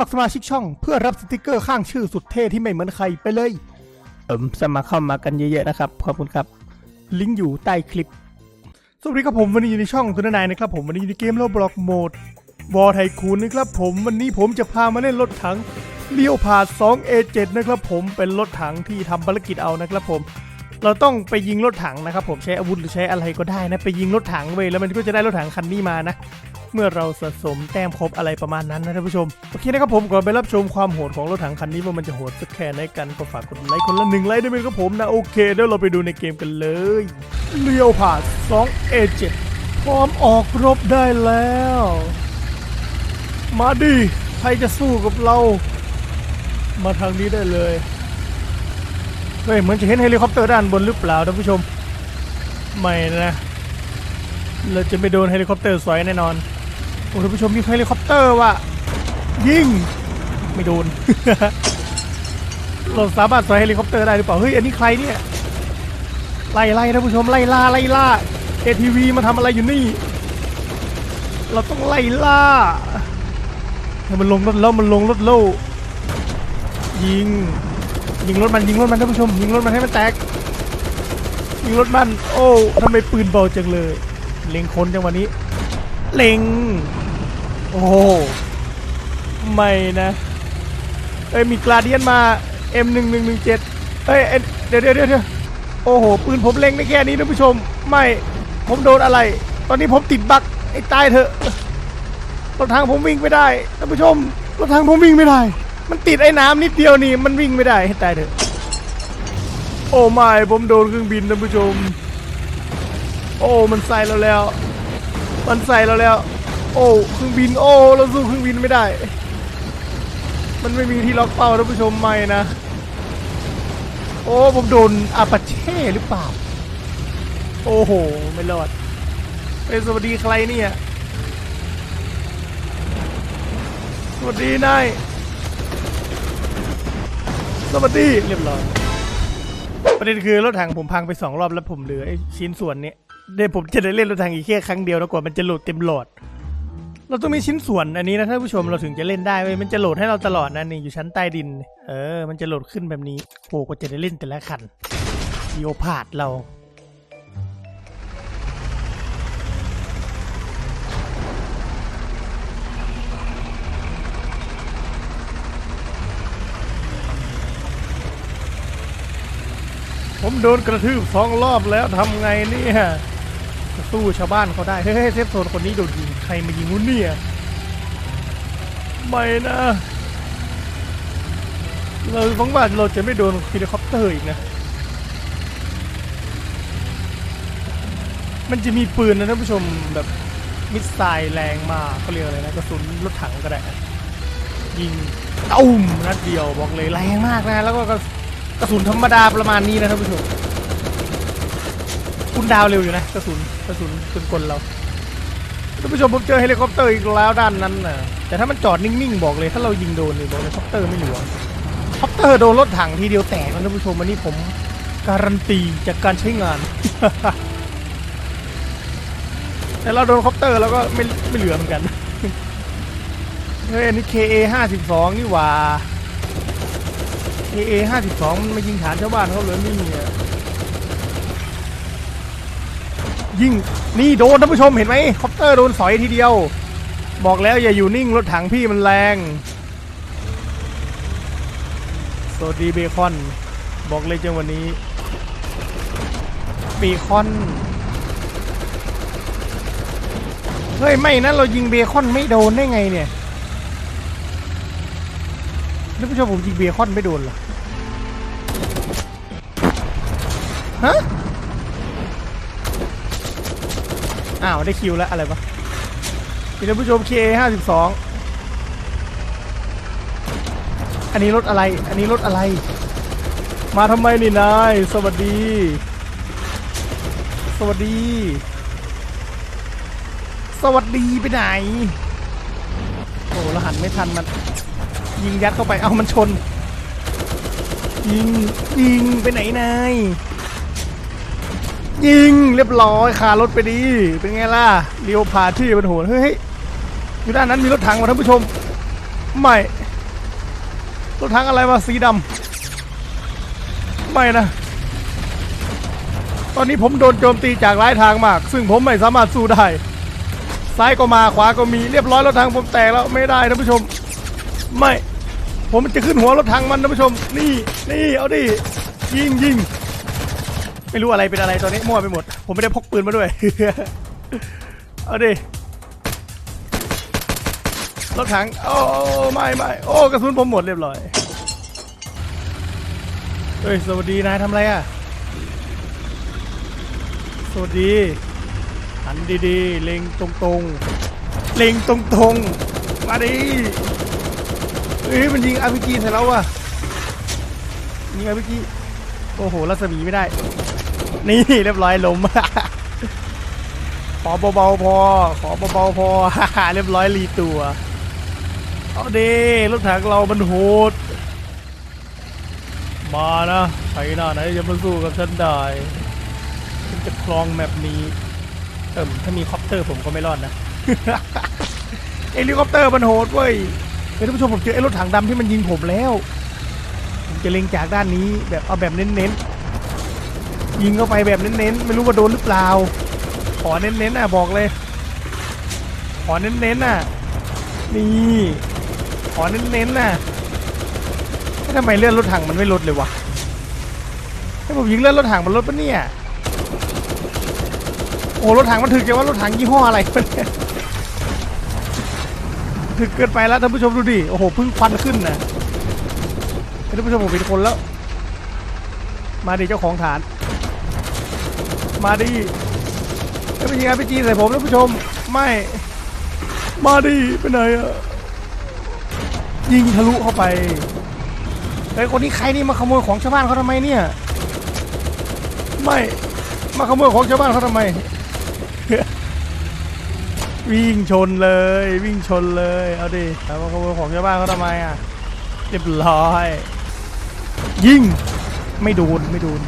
มัครสมาชิกช่องเพื่อรับสติกเกอร์ข้างชื่อสุดเท่ที่ไม่เหมือนใครไปเลย เอิมสมัครเข้ามากันเยอะๆนะครับ ขอบคุณครับ ลิงก์อยู่ใต้คลิป สวัสดีครับผมวันนี้อยู่ในช่องตุนนายนะครับผมวันนี้อยู่ในเกมโลบล็อกโหมดวอไทคูนนะครับผมวันนี้ผมจะพามาเล่นรถถังเลียวพาด 2A7 นะครับผมเป็นรถถังที่ทำภารกิจเอานะครับผม เราต้องไปยิงรถถังนะครับผมใช้อาวุธหรือใช้อะไรก็ได้นะไปยิงรถถังเว้ยแล้วมันก็จะได้รถถังคันนี้มานะ เมื่อเราสะสมแต้มครบอะไรประมาณนั้นนะท่านผู้ชม โอเคนะครับผมก่อนไปรับชมความโหดของรถถังคันนี้ว่ามันจะโหดสักแค่ไหนกันก็ฝากกดไลค์คนละหนึ่งไลค์ด้ไหมครับผมนะโอเคเดี๋ยวเราไปดูในเกมกันเลยเลี้ยวผ่าน 2A7 พร้อมออกรบได้แล้ว มาดิใครจะสู้กับเรา มาทางนี้ได้เลยเฮ้ยเหมือนจะเห็นเฮลิคอปเตอร์ด้านบนหรือเปล่าท่านผู้ชม ไม่นะ เราจะไม่โดนเฮลิคอปเตอร์สอยแน่นอน โอ้ท่านผู้ชมมีเฮลิคอปเตอร์ว่ะยิงไม่โดน เราสามารถสอยเฮลิคอปเตอร์ได้หรือเปล่า เฮ้ย อันนี้ใครเนี่ย ไล่ไล่ท่านผู้ชมไล่ล่าไล่ล่า ATV มาทำอะไรอยู่นี่ เราต้องไล่ล่าให้มันลงรถแล้วมันลงรถโล่ยิง ยิงรถมันยิงรถมันท่านผู้ชม ยิงรถมันให้มันแตก ยิงรถมัน โอ้ทำไมปืนเบาจังเลย เล็งคนจังวันนี้ เล็ง โอ้โหไม่นะ เอ้ยมีกลาเดียนมา M1117 เอ้ยเดี๋ยวเดี๋ยวเดี๋ยวเดี๋ยโอ้โห ปืนผมเล็งได้แค่นี้ท่านผู้ชม ไม่ ผมโดนอะไร ตอนนี้ผมติดบักไอ้ตายเถอะรถทางผมวิ่งไม่ได้ท่านผู้ชมรถทางผมวิ่งไม่ได้ มันติดไอ้น้ำนิดเดียวนี่ มันวิ่งไม่ได้ให้ตายเถอะ โอ้ไม่ผมโดนเครื่องบินท่านผู้ชม โอ้ มันใส่เราแล้ว มันใส่เราแล้ว โอ้เครื่องบินโอ้เราสู้เครื่องบินไม่ได้ มันไม่มีที่ล็อกเป้าท่านผู้ชมไม่นะ โอ้ผมโดนอาปาเช่หรือเปล่า โอ้โห ไม่รอดเอ้ยสวัสดีใครเนี่ยสวัสดีนายสวัสดีเรียบร้อยประเด็นคือรถถังผมพังไปสองรอบแล้วผมเหลือชิ้นส่วนเนี้ยเดี๋ยวผมจะได้เล่นรถถังอีกแค่ครั้งเดียวแล้วกว่ามันจะหลุดเต็มโหลด เราต้องมีชิ้นส่วนอันนี้นะท่านผู้ชมเราถึงจะเล่นได้เว้ยมันจะโหลดให้เราตลอดนะนี่อยู่ชั้นใต้ดิน เออ มันจะโหลดขึ้นแบบนี้โอ้ก็จะได้เล่นแต่ละคันดีโอพาดเราผมโดนกระทืบสองรอบแล้วทำไงเนี่ยจะ สู้ชาวบ้านเขาได้ เฮ้ยเซฟโซนคนนี้โดนยิงใครมายิงวุ้นเนี่ย ไม่นะ เราหวังว่าเราจะไม่โดนเฮลิคอปเตอร์อีกนะ มันจะมีปืนนะท่านผู้ชมแบบมิสไซล์แรงมากเขาเรียกอะไรนะกระสุนรถถังก็ได้ ยิงตุ้มนัดเดียวบอกเลยแรงมากนะ แล้วก็กระสุนธรรมดาประมาณนี้นะท่านผู้ชม คุณดาวเร็วอยู่นะกระสุนกระสุนปืนกลเราท่านผู้ชมผมเจอเฮลิคอปเตอร์อีกแล้วด้านนั้นนะแต่ถ้ามันจอดนิ่งๆบอกเลย ถ้าเรายิงโดนเนี่ยบอกเลยคอปเตอร์ไม่หลวงคอปเตอร์โดนรถถังทีเดียวแตกนะท่านผู้ชมอันนี้ผมการันตีจากการใช้งาน แต่เราโดนคอปเตอร์แล้วก็ไม่ไม่เหลือเหมือนกัน เฮ้ยอันนี้ KA 52นี่หว่า KA 52มันมายิงฐานชาวบ้านเขาเลยนี่เนี่ย ยิงนี่โดนท่านผู้ชมเห็นไหมคอปเตอร์โดนสอยทีเดียว บอกแล้วอย่าอยู่นิ่งรถถังพี่มันแรงสวัสดีเบคอน บอกเลยจังวันนี้เบคอนเฮ้ยไม่นะเรายิงเบคอนไม่โดนได้ไงเนี่ยท่านผู้ชมผมยิงเบคอนไม่โดนเหรอฮะ อ้าว ได้คิวแล้ว อะไรวะมีท่านผู้ชม KA 52อันนี้รถอะไร อันนี้รถอะไร มาทำไมนี่นาย สวัสดี สวัสดี สวัสดีไปไหน โอ้รหันไม่ทันมัน ยิงยัดเข้าไป เอามันชน ยิง ยิงไปไหนนาย ยิงเรียบร้อยคารถไปดี เป็นไงล่ะเลี้ยวผ่าที่มันโหนเฮ้ยอยู่ด้านนั้นมีรถถังมาท่านผู้ชม ไม่ รถถังอะไรวะสีดำไม่นะ ตอนนี้ผมโดนโจมตีจากหลายทางมาก ซึ่งผมไม่สามารถสู้ได้ ซ้ายก็มาขวาก็มีเรียบร้อยรถถังผมแตกแล้วไม่ได้ท่านผู้ชม ไม่ ผมจะขึ้นหัวรถถังมันท่านผู้ชม นี่นี่เอาดิยิงยิง ไม่รู้อะไรเป็นอะไรตอนนี้มั่วไปหมด ผมไม่ได้พกปืนมาด้วย เอาดิ รถถัง โอ้ไม่ไม่โอ้กระสุนผมหมดเรียบร้อย เฮ้ย สวัสดีนายทำอะไรอะ สวัสดี หันดีๆ เล็งตรงๆ เล็งตรงๆ มาดิเฮ้ยมันยิงอาร์พีจีใส่เราว่ะยิงอาร์พีจีโอ้โหรัศมีไม่ได้ นี่เรียบร้อยล้มขอเบาๆพอ ขอเบาๆพอเรียบร้อยรีตัว เอาด้รถถังเรามันโหด มานะใครหน้าไหนจะมาสู้กับฉันได้ฉันจะคลองแมปนี้เอิมถ้ามีคอปเตอร์ผมก็ไม่รอดนะเฮลิคอปเตอร์มันโหดเว้ยเฮ้ยท่านผู้ชมผมเจอไอ้รถถังดำที่มันยิงผมแล้ว ผมจะเล็งจากด้านนี้แบบเอาแบบเน้นๆ ยิงเข้าไปแบบเน้นๆ ไม่รู้ว่าโดนหรือเปล่า ขอเน้นๆน่ะบอกเลย ขอเน้นๆน่ะ นี่ ขอเน้นๆน่ะทำไมเลื่อนรถถังมันไม่ลดเลยวะให้ผมยิงเลื่อนรถถังมันลดปะเนี่ย โอ้รถถังมันถึกจะว่ารถถังยี่ห้ออะไรวะเนี่ยถึกเกินไปแล้วท่านผู้ชมดูดิ โอ้โหพึ่งควันขึ้นนะท่านผู้ชมผมเป็นคนแล้ว มาดิเจ้าของฐาน มาดิไม่ไปยิงอาร์พีจีใส่ผมท่านผู้ชม ไม่ มาดิไปไหนอะยิงทะลุเข้าไปไอ้คนนี้ใครนี่มาขโมยของชาวบ้านเขาทำไมเนี่ย ไม่ มาขโมยของชาวบ้านเขาทำไม วิ่งชนเลย วิ่งชนเลย เอาดิแล้วมาขโมยของชาวบ้านเขาทำไมอะ เรียบร้อย ยิง ไม่โดน ไม่โดน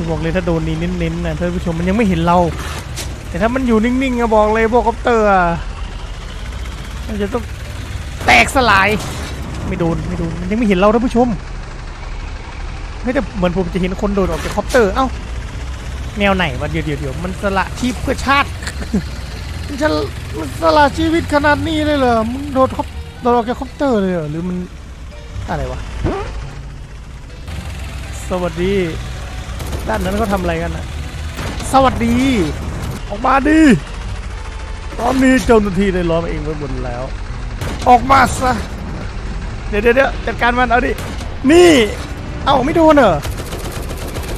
ผมบอกเลยถ้าโดนนี่เน้นๆนะท่านผู้ชมมันยังไม่เห็นเรา แต่ถ้ามันอยู่นิ่งๆอะบอกเลยพวกคอปเตอร์มันจะต้องแตกสลาย ไม่โดนไม่โดนมันยังไม่เห็นเราท่านผู้ชมไม่แต่เหมือนผมจะเห็นคนโดดออกจากคอปเตอร์เอ้าแนวไหนวะเดี๋ยวเดี๋ยวเดี๋ยวมันสละชีพเพื่อชาติมันจะมันสละชีวิตขนาดนี้เลยเหรอมึงโดดคอปโดดออกจากคอปเตอร์เลยเหรอหรือมันอะไรวะสวัสดี ด้านนั้นเขาทำอะไรกันนะสวัสดี ออกมาดิตอนนี้เจ้าหน้าที่ได้ล้อมเองไว้หมดแล้ว ออกมาซะเดี๋ยวเดี๋ยวจัดการมันเอาดิ นี่ เอาไม่โดนเหรอ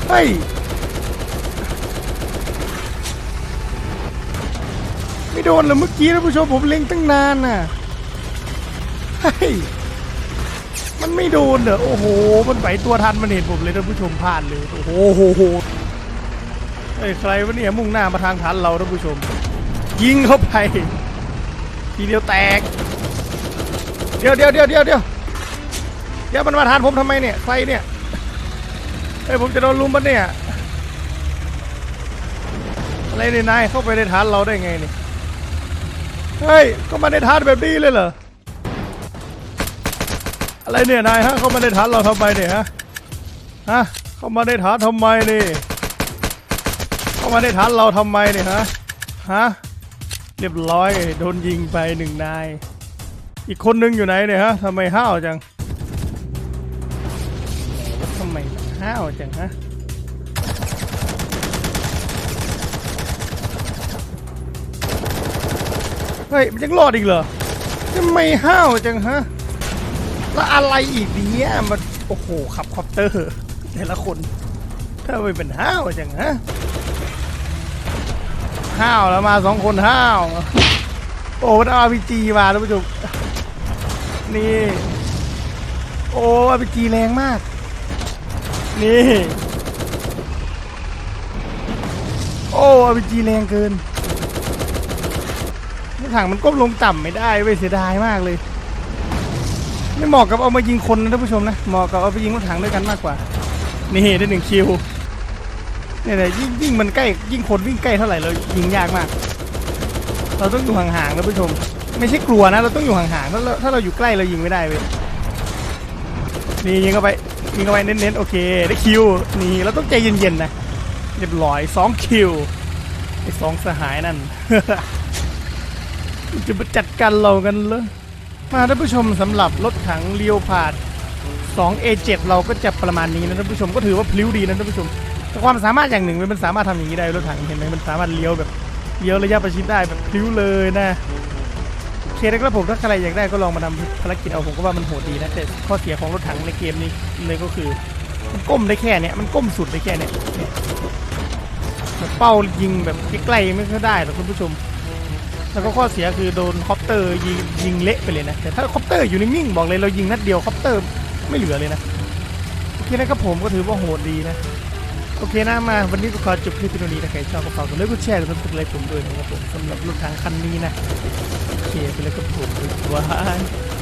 เฮ้ยไม่โดนเหรอเมื่อกี้นะผู้ชมผมเล็งตั้งนานน่ะเฮ้ย มันไม่โดนเหรอโอ้โห มันไหวตัวทันมันเห็นผมเลยท่านผู้ชมพลาดเลยโอ้โหโหโหไอ้ใครวะเนี่ยมุ่งหน้ามาทางทันเราท่านผู้ชม ยิงเข้าไป ทีเดียวแตก เดี๋ยวเดี๋ยวเดี๋ยวเดี๋ยวเดี๋ยวเดี๋ยวมันมาทานผมทำไมเนี่ยใครเนี่ยเฮ้ผมจะโดนลุมปะเนี่ยอะไรเนี่ยนายเข้าไปในฐานเราได้ไงเนี่ยเฮ้ยก็มาในฐานแบบนี้เลยเหรอ อะไรเนี่ยนายฮะเขามาในฐานเราทำไมเนี่ยฮะฮะเขามาในฐานทำไมนี่เขามาในฐานเราทำไมเนี่ยฮะฮะเรียบร้อยโดนยิงไปหนึ่งนาย อีกคนนึงอยู่ไหนเนี่ยฮะทำไมห้าวจังทำไมห้าวจังฮะเฮ้ยมันยังรอดอีกเหรอทำไมห้าวจังฮะ แล้วอะไรอีกเนี่ยมันโอ้โหขับคอปเตอร์ แต่ละคนถ้าไม่เป็นห้าวจังฮะห้าวแล้วมาสองคนห้าว โอ้มันเอาพีจีมาท่านผู้ชมนี่ โอ้อาพีจีแรงมาก นี่ โอ้อาพีจีแรงเกินรถถังมันก้มลงต่ำไม่ได้เว้ยเสียดายมากเลย ไม่เหมาะกับเอามายิงคนนะท่านผู้ชมนะเหมาะกับเอาไปยิงรถถังด้วยกันมากกว่า นี่ได้หนึ่งคิวเนี่ยแหละยิ่งยิ่งมันใกล้ยิ่งคนวิ่งใกล้เท่าไหร่เรายิงยากมาก เราต้องอยู่ห่างๆนะผู้ชม ไม่ใช่กลัวนะ เราต้องอยู่ห่างๆถ้าเราถ้าเราอยู่ใกล้เรายิงไม่ได้เว้ยนี่ยิงเข้าไปยิงเข้าไปเน้นๆโอเคได้คิวนี่เราต้องใจเย็นๆนะเรียบร้อยสองคิวไอ้สองสหายนั่นจะมาจัดการเรากันเลย มาท่านผู้ชมสำหรับรถถังเลียวพาด 2A7 เราก็จะประมาณนี้นะท่านผู้ชมก็ถือว่าพลิ้วดีนะท่านผู้ชมแต่ความสามารถอย่างหนึ่งมันสามารถทำอย่างนี้ได้รถถังเห็นไหมมันสามารถเลี้ยวแบบเลี้ยวระยะประชิดได้แบบพลิ้วเลยนะโอเคนะครับผมถ้าใครอยากได้ก็ลองมาทำภารกิจเอาผมก็ว่ามันโหดดีนะแต่ข้อเสียของรถถังในเกมนี้เลยก็คือ มันก้มได้แค่เนี้ยมันก้มสุดได้แค่เนี้ยเนี่ยแบบเป้ายิงแบบใกล้ๆไม่ค่อยได้หรอกท่านผู้ชม แล้วก็ข้อเสียคือโดนคอปเตอร์ยิงยิงเละไปเลยนะ แต่ถ้าคอปเตอร์อยู่นิ่งๆบอกเลยเรายิงนัดเดียวคอปเตอร์ไม่เหลือเลยนะโอเคนะครับผมก็ถือว่าโหดดีนะ โอเคนะมาวันนี้ก็ขอจบคลิปวิดีโอนี้นะใครชอบก็ฝากกดไลค์กดแชร์กดติดตามผมด้วยนะครับผมสำหรับรถทางคันนี้นะโอเคไปเลยครับผมบ๊ายบาย